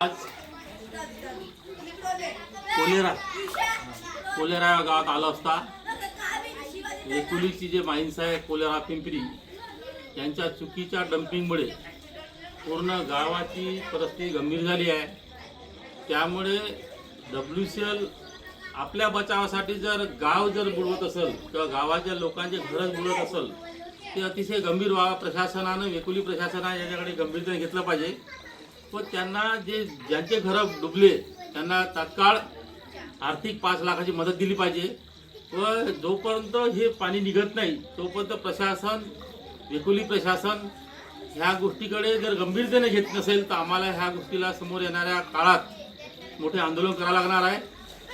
आज cholera. Cholera या गावात आलो असता. एकुलीची जे माहीन्स आहे कोलेरा पिंपरी यांच्या चुकीच्या डम्पिंगमुळे पूर्ण गावाची परिस्थिती गंभीर झाली आहे. त्यामुळे डब्ल्यू सी एल आपल्या बचावासाठी जर गाव जर बुडवत असेल किंवा गावाच्या लोकांचे घरच बुडवत असेल ते अतिशय गंभीर व्हावा. प्रशासनानं वेकुली प्रशासनानं याच्याकडे गंभीरतेने घेतलं पाहिजे. व त्यांना जे ज्यांचे घरं डुबले त्यांना तात्काळ आर्थिक पाच लाखाची मदत दिली पाहिजे. व जोपर्यंत हे पाणी निघत नाही तोपर्यंत प्रशासन वेकुली प्रशासन ह्या गोष्टीकडे जर गंभीरतेने घेत नसेल तर आम्हाला ह्या गोष्टीला समोर येणाऱ्या काळात मोठे आंदोलन करावं लागणार आहे.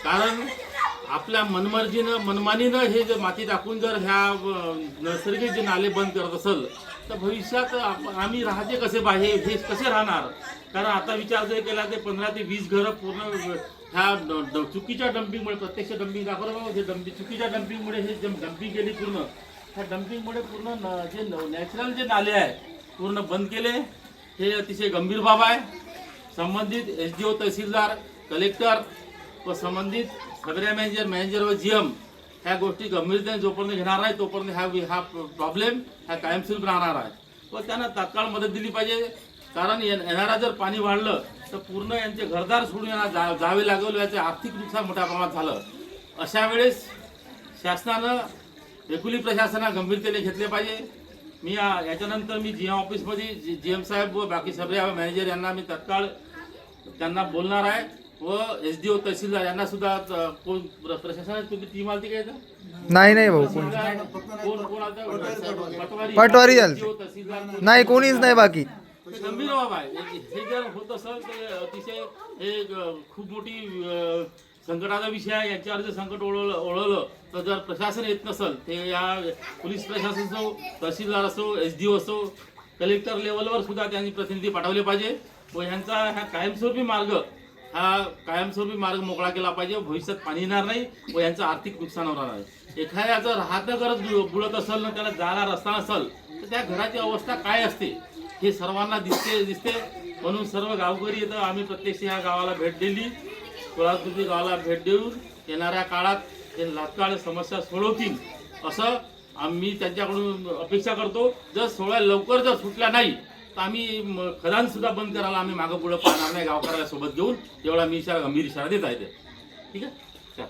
कारण आपल्या मनमर्जीनं मनमानीनं हे जर माती टाकून जर ह्या नैसर्गिक जे नाले बंद करत असेल तर भविष्यात आम्ही राहते कसे बाहेर हे कसे राहणार? कारण आता विचार जर केला ते पंधरा ते वीस घरं पूर्ण ह्या ड- ड- चुकीच्या डम्पिंगमुळे प्रत्यक्ष डम्पिंग दाखवलं हे डम्पिंग चुकीच्या डम्पिंगमुळे हे जे डम्पिंग केली पूर्ण ह्या डम्पिंगमुळे पूर्ण न- जे नॅचरल जे नाले आहे पूर्ण बंद केले. हे अतिशय गंभीर बाब आहे. संबंधित S D O tehsildar collector व संबंधित सगळ्या मॅनेजर मॅनेजर व जी एम ह्या गोष्टी गंभीरतेने जोपर्यंत घेणार नाही तोपर्यंत हा हा प्रॉब्लेम हा कायमस्वरूप राहणार आहे. व त्यांना तात्काळ मदत दिली पाहिजे. कारण ये- येणारा जर पाणी वाढलं तर पूर्ण यांचे घरदार सोडून यांना जा जावे लागेल याचे आर्थिक नुकसान मोठ्या प्रमाणात झालं. अशा वेळेस शासनानं एकुली प्रशासनानं गंभीरतेने घेतले पाहिजे. मी याच्यानंतर मी जी एम ऑफिसमध्ये जी जी एम साहेब व बाकी सगळे मॅनेजर यांना मी तत्काळ त्यांना बोलणार आहे. व एस डी ओ तहसीलदार यांना सुद्धा कोण प्र- प्रशासनाची तुम्ही टीम आलती का इथं? नाही नाही भाऊ कोण? कोण? पटवारी. तहसीलदार? नाही कोणीच नाही बाकी. ते गंभीर बाब आहे. हे जर होत असेल तर अतिशय हे खूप मोठी संकटाचा विषय आहे. याच्यावर जर संकट ओढवलं ओढवलं तर जर प्रशासन येत नसेल ते या पोलीस प्रशासन असो तहसीलदार असो एस डी ओ असो कलेक्टर लेवलवर सुद्धा त्यांनी प्रतिनिधी पाठवले पाहिजे. व ह्यांचा हा कायमस्वरूपी मार्ग हा कायमस्वरूपी मार्ग मोकळा केला पाहिजे भविष्यात पाणी येणार नाही व यांचं आर्थिक नुकसान होणार आहे. एखाद्याचं राहतं गरज बुडत असेल ना त्याला जायला रस्ता नसेल तर त्या घराची अवस्था काय असते हे सर्वांना दिसते दिसते. म्हणून सर्व गावकरी येतं आम्ही प्रत्यक्ष ह्या गावाला भेट दिली. कोल्हापूरच्या गावाला भेट देऊन येणाऱ्या काळात हे तात्काळ समस्या सोडवतील. असं आम्ही त्यांच्याकडून अपेक्षा करतो. जर सोळा लवकर जर सुटल्या नाही तर आम्ही खदान सुद्धा बंद करायला आम्ही मागं पुढं पाहणार नाही गावकऱ्याला सोबत घेऊन. एवढा मी इशारा गंभीर इशारा देत आहे ते. ठीक आहे?